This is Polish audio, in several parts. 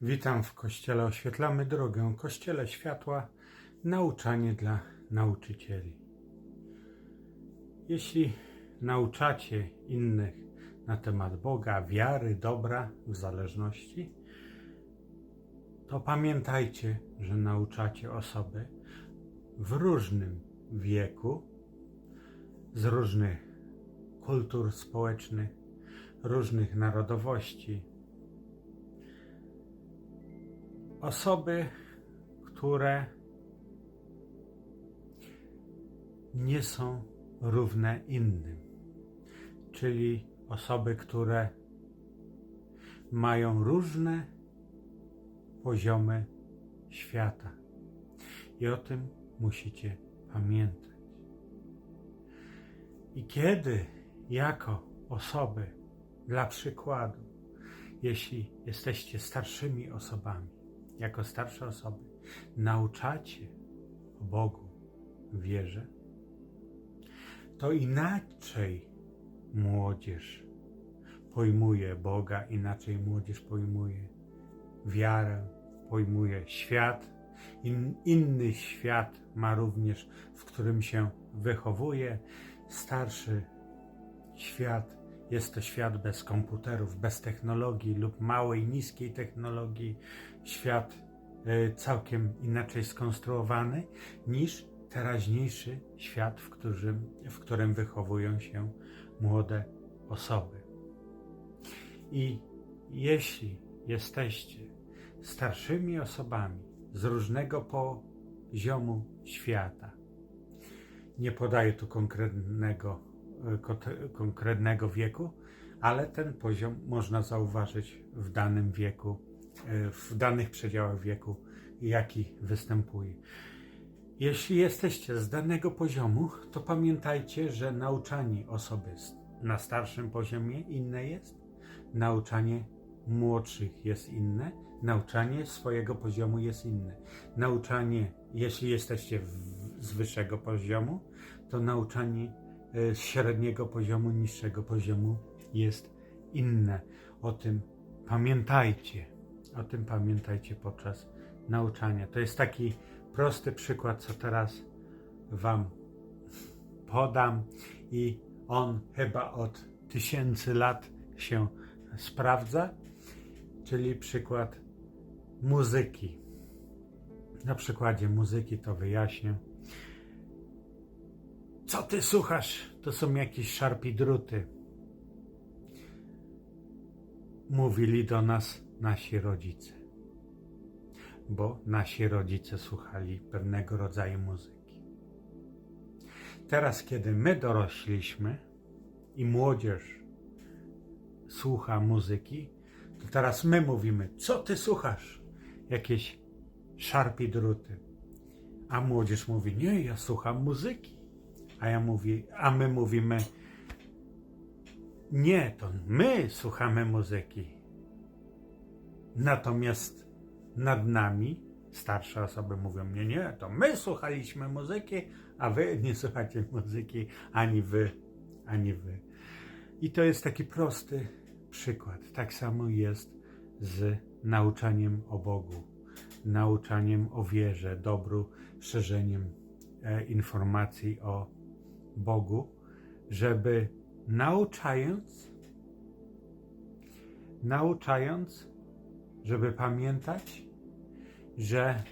Witam w Kościele Oświetlamy Drogę, Kościele Światła, nauczanie dla nauczycieli. Jeśli nauczacie innych na temat Boga, wiary, dobra, w zależności, to pamiętajcie, że nauczacie osoby w różnym wieku, z różnych kultur społecznych, różnych narodowości, osoby, które nie są równe innym, czyli osoby, które mają różne poziomy świata. I o tym musicie pamiętać. I kiedy jako osoby, dla przykładu, jeśli jesteście starszymi osobami, jako starsze osoby, nauczacie o Bogu, wierze, to inaczej młodzież pojmuje Boga, inaczej młodzież pojmuje wiarę, pojmuje świat. In, inny świat ma również, w którym się wychowuje. Starszy świat jest to świat bez komputerów, bez technologii lub małej, niskiej technologii. Świat e, całkiem inaczej skonstruowany niż teraźniejszy świat, w którym, w którym wychowują się młode osoby. I jeśli jesteście starszymi osobami z różnego poziomu świata, nie podaję tu konkretnego, konkretnego wieku, ale ten poziom można zauważyć w danym wieku, e, w danych przedziałach wieku, jaki występuje. Jeśli jesteście z danego poziomu, to pamiętajcie, że nauczanie osoby na starszym poziomie inne jest, nauczanie młodszych jest inne, nauczanie swojego poziomu jest inne. Nauczanie, jeśli jesteście w, z wyższego poziomu, to nauczanie z średniego poziomu, niższego poziomu jest inne. O tym pamiętajcie. O tym pamiętajcie podczas nauczania. To jest taki prosty przykład, co teraz Wam podam, i on chyba od tysięcy lat się sprawdza, czyli przykład muzyki. Na przykładzie muzyki to wyjaśnię. Co ty słuchasz? To są jakieś szarpidruty. Mówili do nas nasi rodzice, bo nasi rodzice słuchali pewnego rodzaju muzyki. Teraz, kiedy my dorośliśmy i młodzież słucha muzyki, to teraz my mówimy, co ty słuchasz? Jakieś szarpidruty. A młodzież mówi, nie, ja słucham muzyki. A ja mówię, a my mówimy, nie, to my słuchamy muzyki. Natomiast nad nami starsze osoby mówią, nie, nie, to my słuchaliśmy muzyki, a wy nie słuchacie muzyki, ani wy, ani wy. I to jest taki prosty przykład. Tak samo jest z nauczaniem o Bogu, nauczaniem o wierze, dobru, szerzeniem e, informacji o Bogu, żeby nauczając, nauczając, żeby pamiętać, że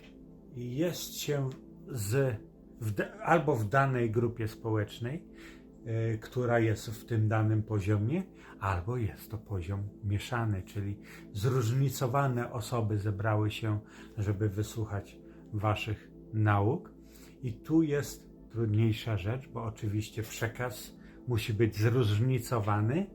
jest się z, w, albo w danej grupie społecznej, e, która jest w tym danym poziomie, albo jest to poziom mieszany, czyli zróżnicowane osoby zebrały się, żeby wysłuchać Waszych nauk. I tu jest trudniejsza rzecz, bo oczywiście przekaz musi być zróżnicowany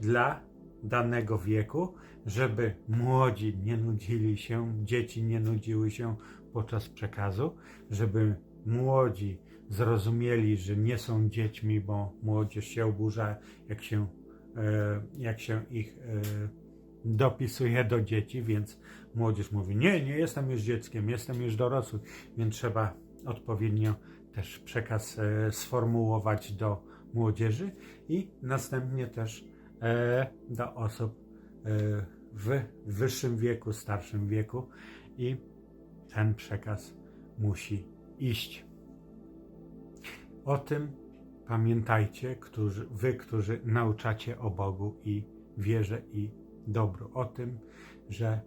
dla danego wieku, żeby młodzi nie nudzili się, dzieci nie nudziły się podczas przekazu, żeby młodzi zrozumieli, że nie są dziećmi, bo młodzież się oburza, jak się, e, jak się ich e, dopisuje do dzieci, więc młodzież mówi: Nie, nie jestem już dzieckiem, jestem już dorosły, więc trzeba odpowiednio też przekaz e, sformułować do młodzieży i następnie też e, do osób e, w wyższym wieku, starszym wieku i ten przekaz musi iść. O tym pamiętajcie, którzy, wy, którzy nauczacie o Bogu i wierze i dobru. O tym, że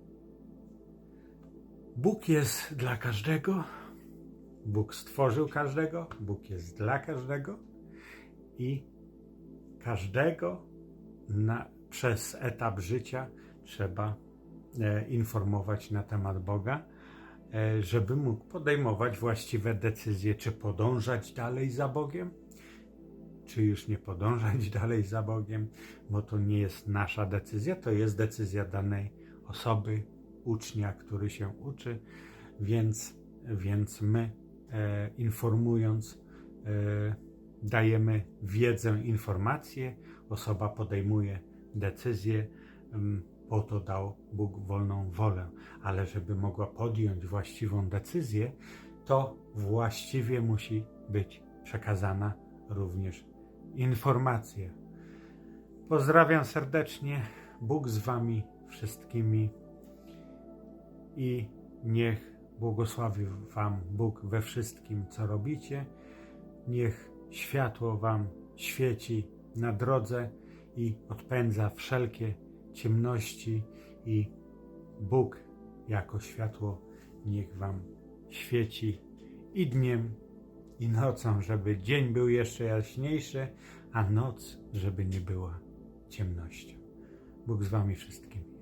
Bóg jest dla każdego, Bóg stworzył każdego, Bóg jest dla każdego i każdego na, przez etap życia trzeba e, informować na temat Boga, e, żeby mógł podejmować właściwe decyzje, czy podążać dalej za Bogiem, czy już nie podążać dalej za Bogiem, bo to nie jest nasza decyzja, to jest decyzja danej osoby, ucznia, który się uczy, więc, więc my informując, e, dajemy wiedzę, informacje, osoba podejmuje decyzję, mm, po to dał Bóg wolną wolę, ale żeby mogła podjąć właściwą decyzję, to właściwie musi być przekazana również informacja. Pozdrawiam serdecznie, Bóg z Wami wszystkimi i niech błogosławi Wam Bóg we wszystkim, co robicie. Niech światło Wam świeci na drodze i odpędza wszelkie ciemności i Bóg jako światło niech Wam świeci i dniem, i nocą, żeby dzień był jeszcze jaśniejszy, a noc, żeby nie była ciemnością. Bóg z Wami wszystkimi.